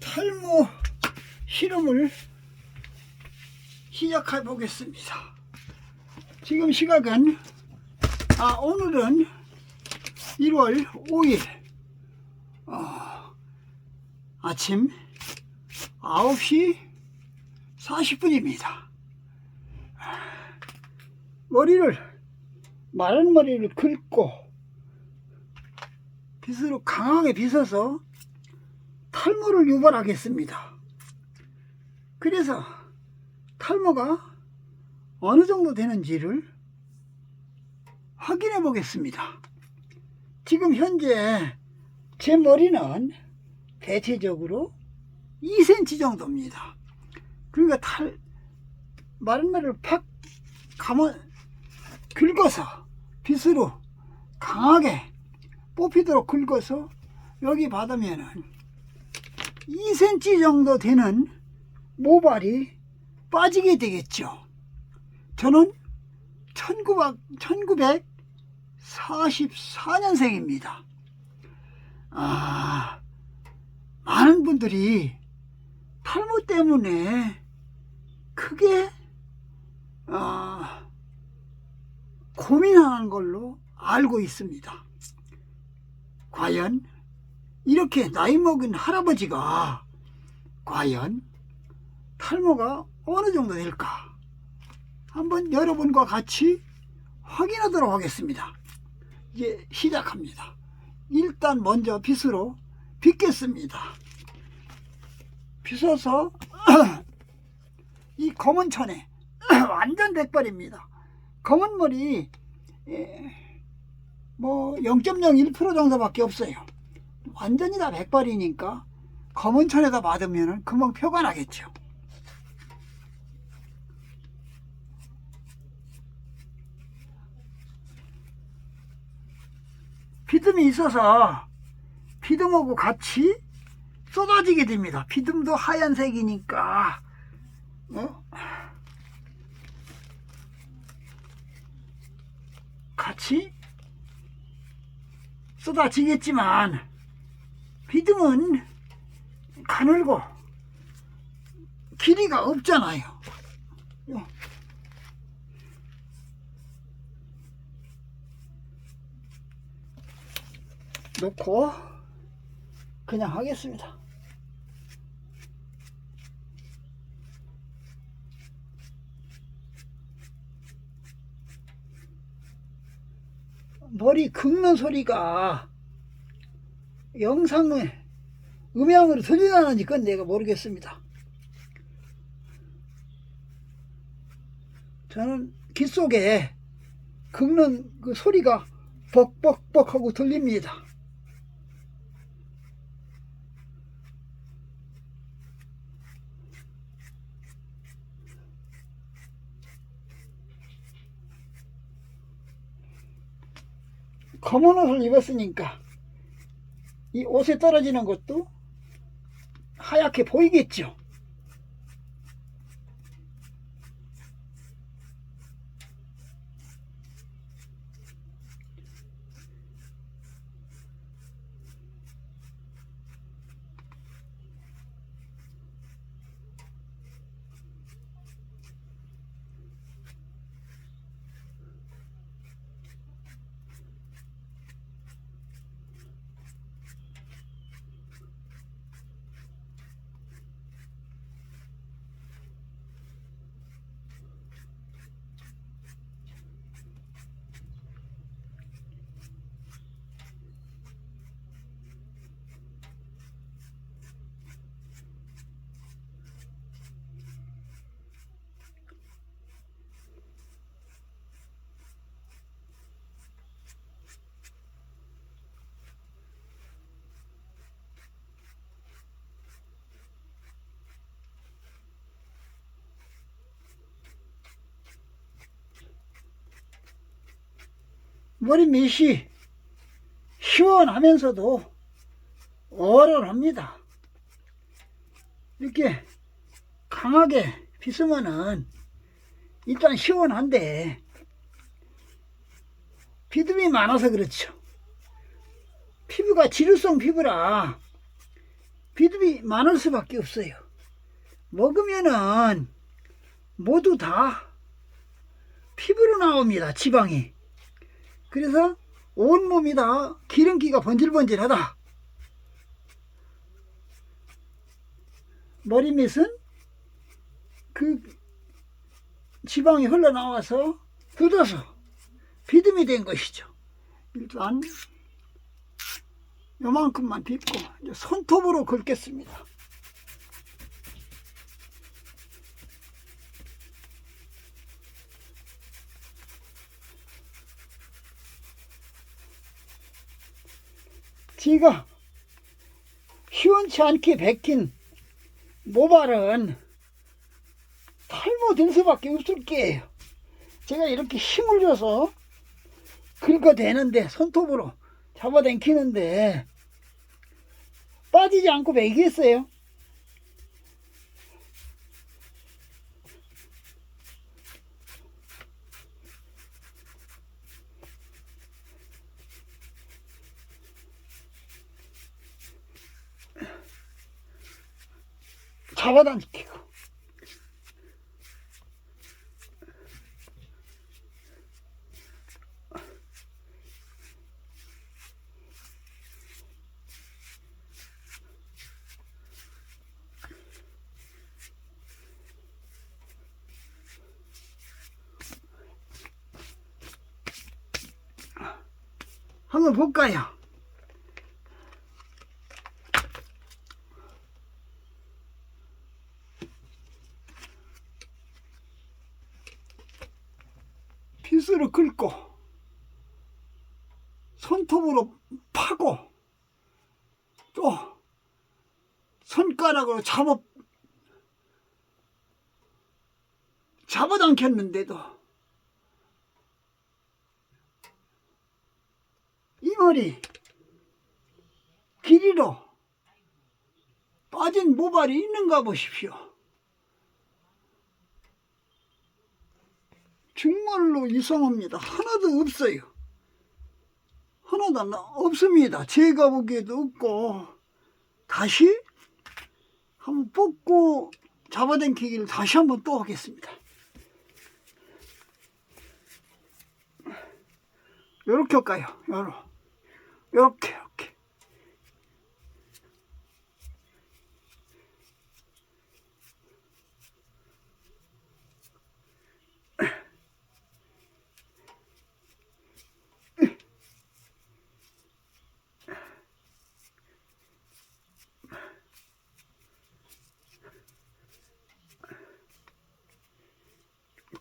탈모 실험을 시작해 보겠습니다. 지금 시각은 아 오늘은 1월 5일 어, 아침 9시 40분입니다. 머리를 마른 머리를 긁고 빗으로 강하게 빗어서 탈모를 유발하겠습니다. 그래서 탈모가 어느 정도 되는지를 확인해 보겠습니다. 지금 현재 제 머리는 대체적으로 2cm 정도입니다. 그러니까 탈, 마른 머리를 팍 감아, 긁어서 빗으로 강하게 뽑히도록 긁어서 여기 받으면은 2cm 정도 되는 모발이 빠지게 되겠죠. 저는 1944년생입니다. 아, 많은 분들이 탈모 때문에 크게 아, 고민하는 걸로 알고 있습니다. 과연 이렇게 나이 먹은 할아버지가 과연 탈모가 어느 정도 될까? 한번 여러분과 같이 확인하도록 하겠습니다. 이제 시작합니다. 일단 먼저 빗으로 빗겠습니다. 빗어서 이 검은 천에 완전 백발입니다. 검은 머리 예, 뭐0.01% 정도밖에 없어요. 완전히 다 백발이니까 검은 천에다 맞으면 금방 표가 나겠죠. 비듬이 있어서 비듬하고 같이 쏟아지게 됩니다. 비듬도 하얀색이니까 어? 같이 쏟아지겠지만 비듬은 가늘고 길이가 없잖아요. 요. 놓고 그냥 하겠습니다. 머리 긁는 소리가 영상에 음향으로 들리나는지 그건 내가 모르겠습니다. 저는 귀 속에 긁는 그 소리가 벅벅벅 하고 들립니다. 검은 옷을 입었으니까 이 옷에 떨어지는 것도 하얗게 보이겠죠. 머리 밑이 시원하면서도 얼얼합니다. 이렇게 강하게 빗으면은 일단 시원한데 비듬이 많아서 그렇죠. 피부가 지루성 피부라 비듬이 많을 수밖에 없어요. 먹으면은 모두 다 피부로 나옵니다. 지방이. 그래서 온몸이 다 기름기가 번질번질하다. 머리밑은 그 지방이 흘러나와서 굳어서 비듬이 된 것이죠. 일단 요만큼만 빗고 손톱으로 긁겠습니다. 제가 시원치 않게 베낀 모발은 탈모될 수밖에 없을 게예요. 제가 이렇게 힘을 줘서 긁어대는데 손톱으로 잡아당기는데 빠지지 않고 베기겠어요. 잡아당기고 한번 볼까요? 빗으로 긁고 손톱으로 파고 또 손가락으로 잡아 잡아당겼는데도 이 머리 길이로 빠진 모발이 있는가 보십시오. 정말로 이상합니다. 하나도 없어요. 하나도 안- 없습니다. 제가 보기에도 없고 다시 한번 뽑고 잡아당기기를 다시 한번 또 하겠습니다. 요렇게 할까요? 요렇게 요렇게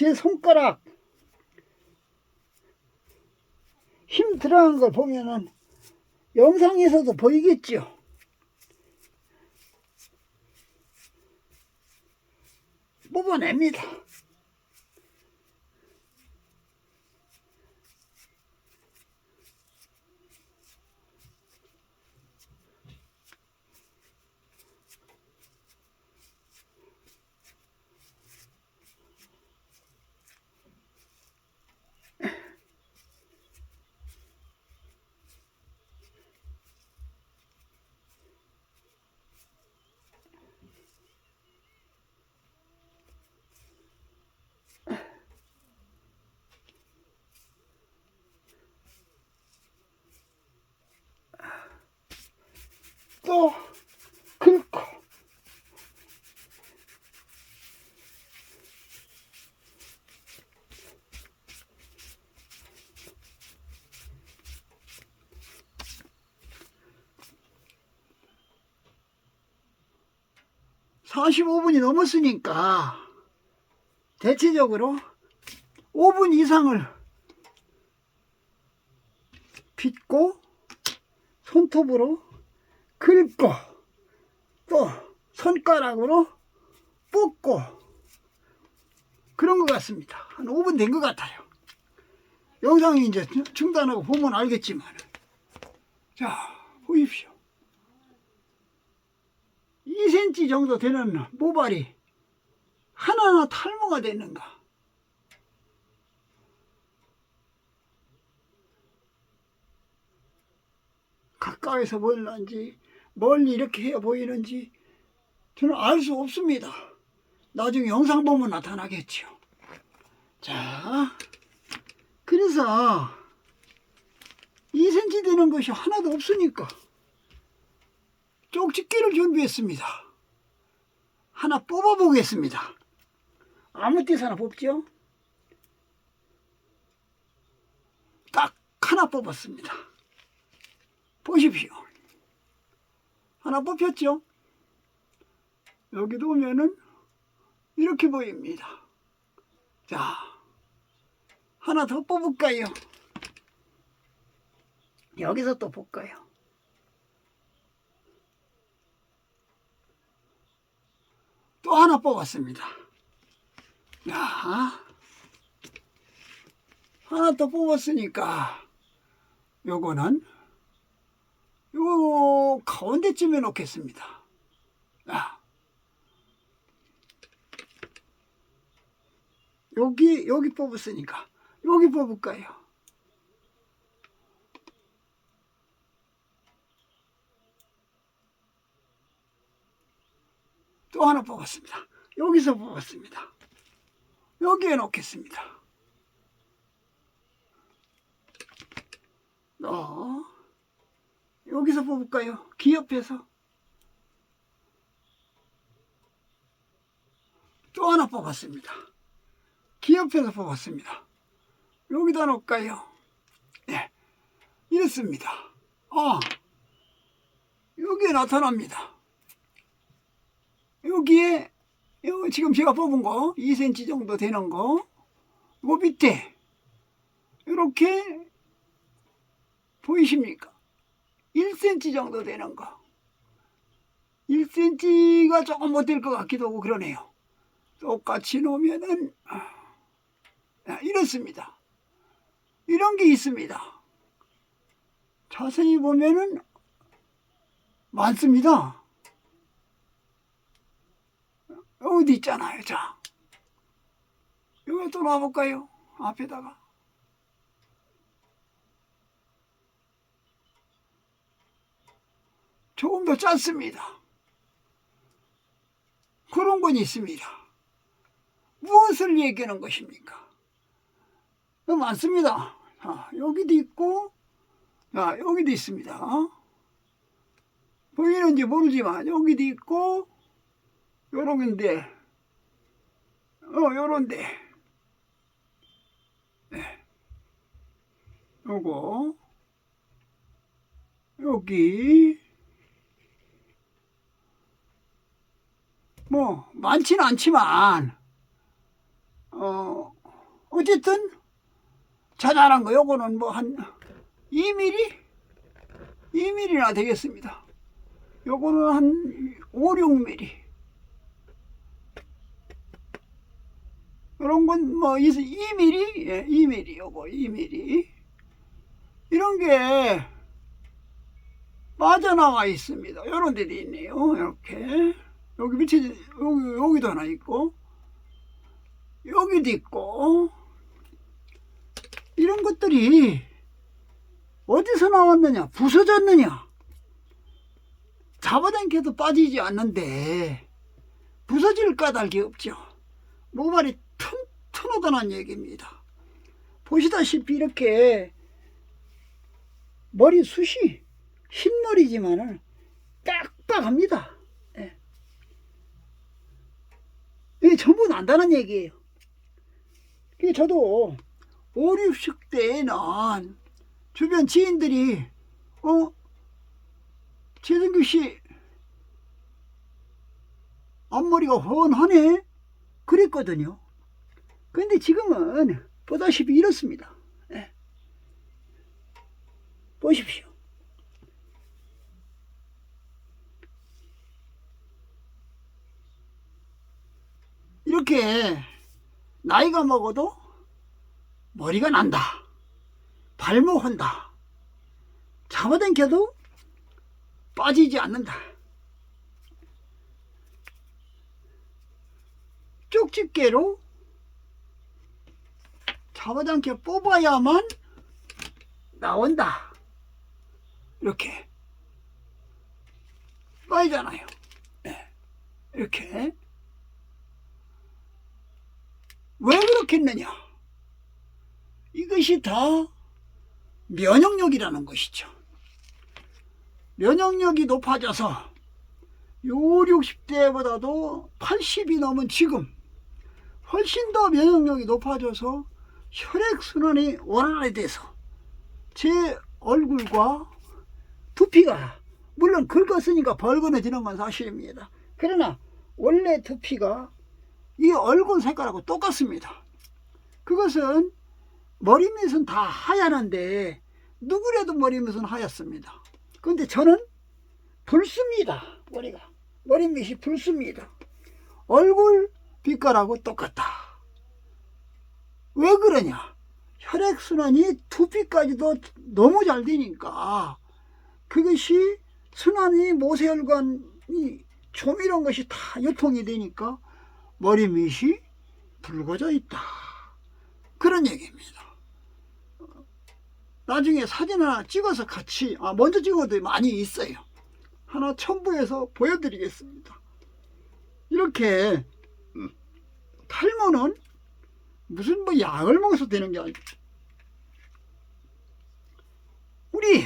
제 손가락 힘 들어간 걸 보면은 영상에서도 보이겠죠. 뽑아냅니다. 45분이 넘었으니까 대체적으로 5분 이상을 빗고 손톱으로 긁고 또 손가락으로 뽑고 그런 것 같습니다. 한 5분 된 것 같아요. 영상이 이제 중단하고 보면 알겠지만 자 보십시오. 2cm 정도 되는 모발이 하나하나 탈모가 됐는가 가까이서 보일런지 멀리 이렇게 해 보이는지 저는 알 수 없습니다. 나중에 영상 보면 나타나겠죠. 자, 그래서 2cm 되는 것이 하나도 없으니까 쪽집게를 준비했습니다. 하나 뽑아 보겠습니다. 아무 데서나 뽑죠. 딱 하나 뽑았습니다. 보십시오. 하나 뽑혔죠? 여기도 오면은 이렇게 보입니다. 자, 하나 더 뽑을까요? 여기서 또 볼까요? 또 하나 뽑았습니다. 야, 하나 더 뽑았으니까 요거는 요 가운데쯤에 놓겠습니다. 야, 여기 여기 뽑았으니까 여기 뽑을까요? 또 하나 뽑았습니다. 여기서 뽑았습니다. 여기에 놓겠습니다. 어, 여기서 뽑을까요? 귀 옆에서. 또 하나 뽑았습니다. 귀 옆에서 뽑았습니다. 여기다 놓을까요? 예, 이렇습니다. 아, 여기에 나타납니다. 여기에 요 지금 제가 뽑은 거 2cm 정도 되는 거, 요 밑에 이렇게 보이십니까? 1cm 정도 되는 거. 1cm가 조금 못 될 것 같기도 하고 그러네요. 똑같이 놓으면은 아, 이렇습니다. 이런 게 있습니다. 자세히 보면은 많습니다. 어디 있잖아요, 자. 여기 또 놔볼까요? 앞에다가. 조금 더 짧습니다. 그런 건 있습니다. 무엇을 얘기하는 것입니까? 어, 많습니다. 아, 여기도 있고, 아, 여기도 있습니다. 보이는지 모르지만, 여기도 있고, 요런데, 어, 요런데, 네. 요거, 여기, 뭐, 많지는 않지만, 어, 어쨌든, 자잘한 거, 요거는 뭐 한 2mm? 2mm나 되겠습니다. 요거는 한 5, 6mm. 이런 건 뭐 2mm? 예, 2mm, 요거 2mm. 이런 게 빠져나와 있습니다. 요런 데도 있네요. 이렇게. 여기 밑에, 여기, 여기도 하나 있고, 여기도 있고, 이런 것들이 어디서 나왔느냐? 부서졌느냐? 잡아당겨도 빠지지 않는데, 부서질 까닭이 없죠. 모발이 튼튼하다는 얘기입니다. 보시다시피 이렇게 머리 숱이 흰머리지만은 빡빡합니다. 예. 이게 전부 난다는 얘기예요. 그게 저도 5, 60 대에는 주변 지인들이 어 최승규 씨 앞머리가 훤하네 그랬거든요. 근데 지금은 보다시피 이렇습니다. 예. 보십시오. 이렇게 나이가 먹어도 머리가 난다. 발목한다. 잡아당겨도 빠지지 않는다. 쪽집게로 잡아당겨 뽑아야만 나온다. 이렇게. 쌓이잖아요. 네. 이렇게. 왜 그렇겠느냐? 이것이 다 면역력이라는 것이죠. 면역력이 높아져서 요 60대보다도 80이 넘은 지금 훨씬 더 면역력이 높아져서 혈액순환이 원활하게 돼서 제 얼굴과 두피가 물론 긁었으니까 벌거너지는 건 사실입니다. 그러나 원래 두피가 이 얼굴 색깔하고 똑같습니다. 그것은 머리 밑은 다 하얀한데 누구라도 머리 밑은 하얗습니다. 근데 저는 붉습니다. 머리가 머리 밑이 붉습니다. 얼굴 빛깔하고 똑같다. 왜 그러냐? 혈액순환이 두피까지도 너무 잘 되니까 그것이 순환이 모세혈관이 좀 이런 것이 다 유통이 되니까 머리 밑이 붉어져 있다. 그런 얘기입니다. 나중에 사진 하나 찍어서 같이, 아, 먼저 찍어도 많이 있어요. 하나 첨부해서 보여드리겠습니다. 이렇게 음, 탈모는 무슨 뭐 약을 먹어서 되는 게 아니고 우리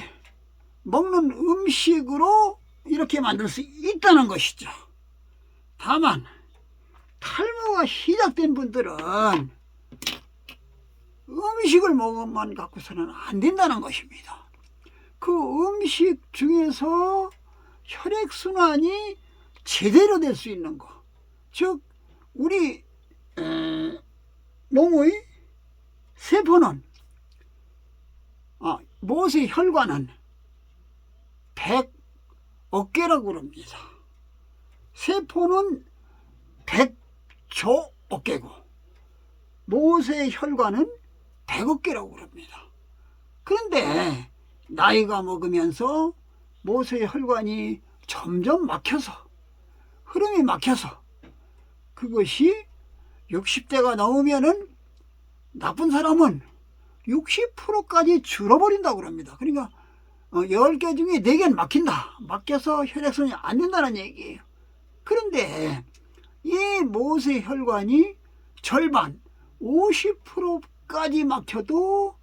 먹는 음식으로 이렇게 만들 수 있다는 것이죠. 다만 탈모가 시작된 분들은 음식을 먹으면 갖고서는 안 된다는 것입니다. 그 음식 중에서 혈액순환이 제대로 될 수 있는 것. 즉, 우리, 에, 몸의 세포는, 아, 못의 혈관은 100어깨라고 그럽니다. 세포는 100조 어깨고, 못의 혈관은 100어깨라고 그럽니다. 그런데, 나이가 먹으면서 못의 혈관이 점점 막혀서 흐름이 막혀서 그것이 60대가 넘으면은 나쁜 사람은 60%까지 줄어버린다고 그럽니다. 그러니까 어, 10개 중에 4개는 막힌다. 막혀서 혈액순환이 안 된다는 얘기예요. 그런데 이 못의 혈관이 절반 50%까지 막혀도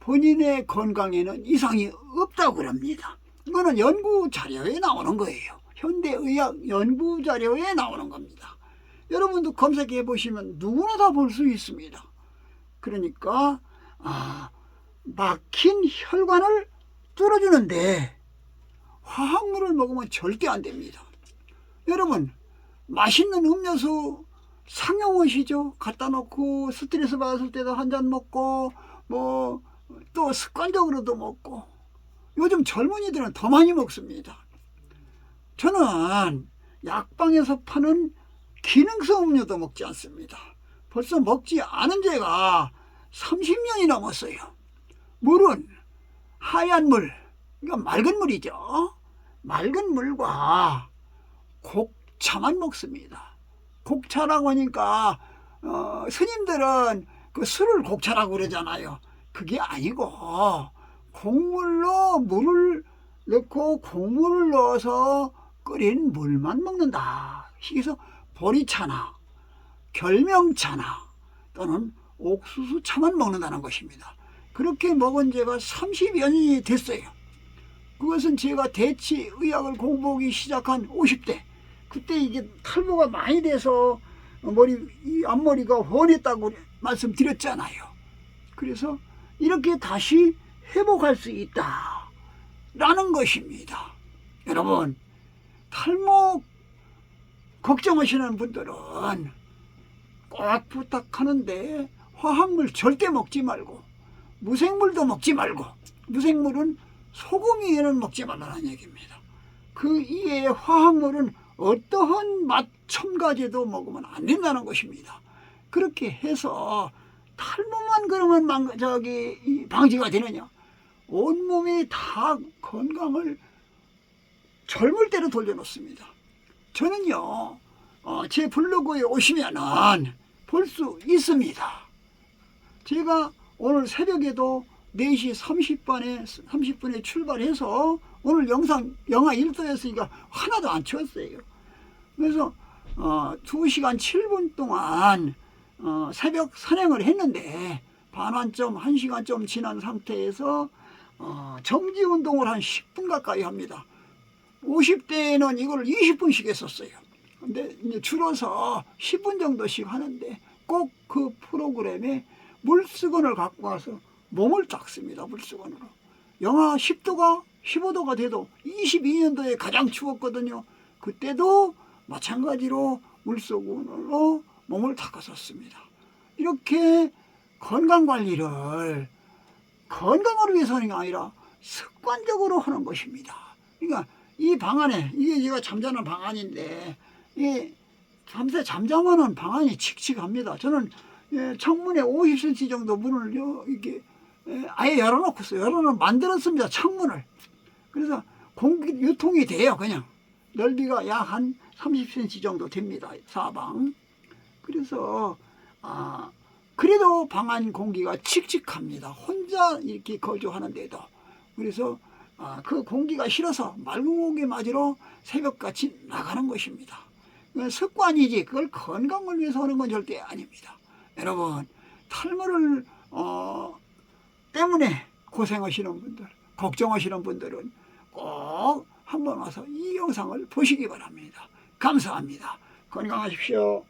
본인의 건강에는 이상이 없다고 그럽니다. 이거는 연구 자료에 나오는 거예요. 현대의학 연구 자료에 나오는 겁니다. 여러분도 검색해 보시면 누구나 다 볼 수 있습니다. 그러니까 아, 막힌 혈관을 뚫어주는데 화학물을 먹으면 절대 안 됩니다. 여러분 맛있는 음료수 상용하시죠? 갖다 놓고 스트레스 받았을 때도 한 잔 먹고 뭐 또 습관적으로도 먹고 요즘 젊은이들은 더 많이 먹습니다. 저는 약방에서 파는 기능성 음료도 먹지 않습니다. 벌써 먹지 않은 지가 30년이 넘었어요. 물은 하얀 물, 그러니까 맑은 물이죠. 맑은 물과 곡차만 먹습니다. 곡차라고 하니까 어, 스님들은 그 술을 곡차라고 그러잖아요. 그게 아니고 곡물로 물을 넣고 곡물을 넣어서 끓인 물만 먹는다. 그래서 보리차나 결명차나 또는 옥수수차만 먹는다는 것입니다. 그렇게 먹은 지가 30여 년이 됐어요. 그것은 제가 대치의학을 공부하기 시작한 50대. 그때 이게 탈모가 많이 돼서 머리, 이 앞머리가 훤했다고 말씀드렸잖아요. 그래서 이렇게 다시 회복할 수 있다. 라는 것입니다. 여러분, 탈모 걱정하시는 분들은 꼭 부탁하는데 화학물 절대 먹지 말고 무생물도 먹지 말고 무생물은 소금 위에는 먹지 말라는 얘기입니다. 그 이외의 화학물은 어떠한 맛 첨가제도 먹으면 안 된다는 것입니다. 그렇게 해서 탈모만 그러면 망, 저기 이 방지가 되느냐? 온몸이 다 건강을 젊을 때로 돌려놓습니다. 저는요, 어, 제 블로그에 오시면은 볼 수 있습니다. 제가 오늘 새벽에도 4시 30분에, 30분에 출발해서 오늘 영상 영하 1도였으니까 하나도 안 추웠어요. 그래서 어, 2시간 7분 동안 어, 새벽 산행을 했는데 반환점 1시간 좀 지난 상태에서 어, 정지 운동을 한 10분 가까이 합니다. 50대에는 이걸 20분씩 했었어요. 근데 이제 줄어서 10분 정도씩 하는데 꼭 그 프로그램에 물수건을 갖고 와서 몸을 닦습니다. 물수건으로. 영하 10도가 15도가 돼도 22년도에 가장 추웠거든요. 그때도 마찬가지로 물수건으로 몸을 닦았었습니다. 이렇게 건강 관리를 건강을 위해서 하는 게 아니라 습관적으로 하는 것입니다. 그러니까 이 방안에 이게 제가 잠자는 방안인데 이 밤새 잠잠하는 방안이 칙칙합니다. 저는 예, 창문에 50cm 정도 문을 요- 이렇게 예, 아예 열어놓고서 열어놓 만들었습니다. 창문을. 그래서 공기 유통이 돼요. 그냥 넓이가 약 한 30cm 정도 됩니다. 사방. 그래서 아 그래도 방 안 공기가 칙칙합니다. 혼자 이렇게 거주하는데도 그래서 아, 그 공기가 싫어서 맑은 공기 맞으러 새벽같이 나가는 것입니다. 그건 습관이지 그걸 건강을 위해서 하는 건 절대 아닙니다. 여러분 탈모를 어, 때문에 고생하시는 분들, 걱정하시는 분들은 꼭 한번 와서 이 영상을 보시기 바랍니다. 감사합니다. 건강하십시오.